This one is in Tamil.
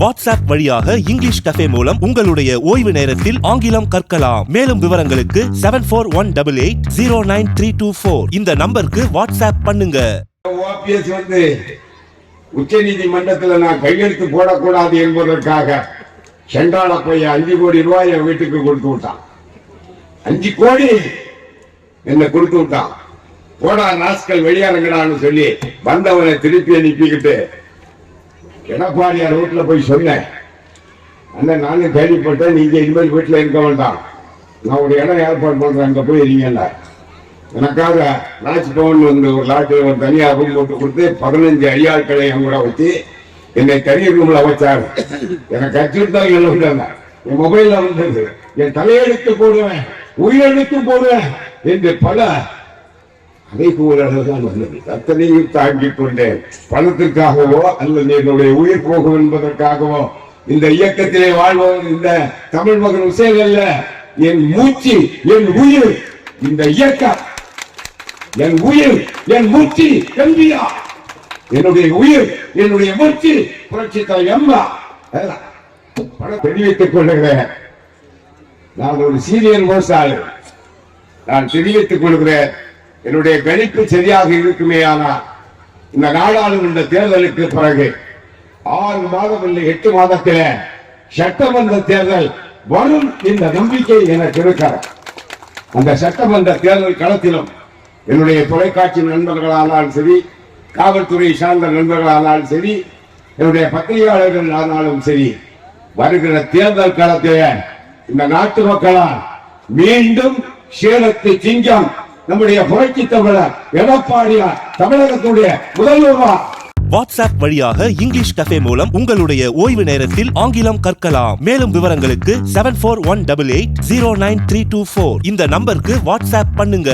வாட்ஸ்அப் வழியாக இங்கிலீஷ் கஃபே மூலம் உங்களுடைய ஓய்வு நேரத்தில் ஆங்கிலம் கற்கலாம். மேலும் விவரங்களுக்கு seven four one double eight zero nine three two four இந்த நம்பருக்கு வாட்ஸ்அப் பண்ணுங்க. ஓபிஎஸ் வந்து உச்ச நீதிமன்றத்தில் நான் கையெழுத்து போடக்கூடாது என்பதற்காக சென்றால போய் அஞ்சு கோடி ரூபாய் என் வீட்டுக்கு கொடுத்து விட்டான். அஞ்சு கோடி என்ன கொடுத்து விட்டான். போடா நாஸ்கள் வெளியாருங்கடான்னு சொல்லி வந்தவனை திருப்பி அனுப்பிக்கிட்டு எடப்பாடியார் வீட்டில் போய் சொன்னேன். அண்ணன் நானும் கேள்விப்பட்டேன் நீங்க இனிமேல் வீட்டில் இருக்க வேண்டாம். நான் ஒரு இடம் ஏற்பாடு பண்ணுறேன் அங்கே போய் இருங்கல்ல எனக்காக லாட்ஜ் பவன் வந்து ஒரு லாட்ஜில் ஒரு தனியாக ரூம் போட்டு கொடுத்து பதினஞ்சு ஐயாட்களை என் கூட வச்சு என்னை தனி ரூமில் வச்சாரு எனக்கு அச்சுறுத்தல் என்ன விட்டாங்க என் மொபைலில் வந்தது. என் தலையெழுத்து போடுவேன் உயிரெழுத்து போடுவேன் என்று பல அதைப்போலதான் உள்ளது அத்தனையும் தாங்கிக் கொண்டேன் பணத்திற்காகவோ அல்லது என்னுடைய உயிர் போகும் என்பதற்காகவோ இந்த இயக்கத்திலே வாழ்பவர் இந்த தமிழ் மகன் உசேன் அல்ல. என் மூச்சு என் உயிர் இந்த இயக்கம். என் உயிர் என் மூச்சு எம்பியா என்னுடைய உயிர் என்னுடைய மூச்சு புரட்சி தலைவர் எம்மா பணம் தெரிவித்துக் கொள்ளுகிறேன். நான் ஒரு சீனியர் விவசாயி நான் தெரிவித்துக் கொள்கிறேன். என்னுடைய கணிப்பு சரியாக இருக்குமே ஆனால் இந்த நாடாளுமன்ற தேர்தலுக்கு பிறகு ஆறு மாதம் இல்லை எட்டு மாதத்தில சட்டமன்ற தேர்தல் வரும் இந்த நம்பிக்கை எனக்கு இருக்கிறது. அந்த சட்டமன்ற தேர்தல் களத்திலும் என்னுடைய தொலைக்காட்சி நண்பர்களானாலும் சரி காவல்துறை சார்ந்த நண்பர்களானாலும் சரி என்னுடைய பத்திரிகையாளர்கள் ஆனாலும் சரி வருகிற தேர்தல் களத்திலே இந்த நாட்டு மக்களால் மீண்டும் சேலத்து சிங்கம் நம்முடைய புரட்சி தமிழர் எடப்பாடியார் தமிழகத்துடைய முதல்வரா வாட்ஸ்அப் வழியாக இங்கிலீஷ் கஃபே மூலம் உங்களுடைய ஓய்வு நேரத்தில் ஆங்கிலம் கற்கலாம். மேலும் விவரங்களுக்கு seven four one double eight zero nine three two four இந்த நம்பருக்கு வாட்ஸ்அப் பண்ணுங்க.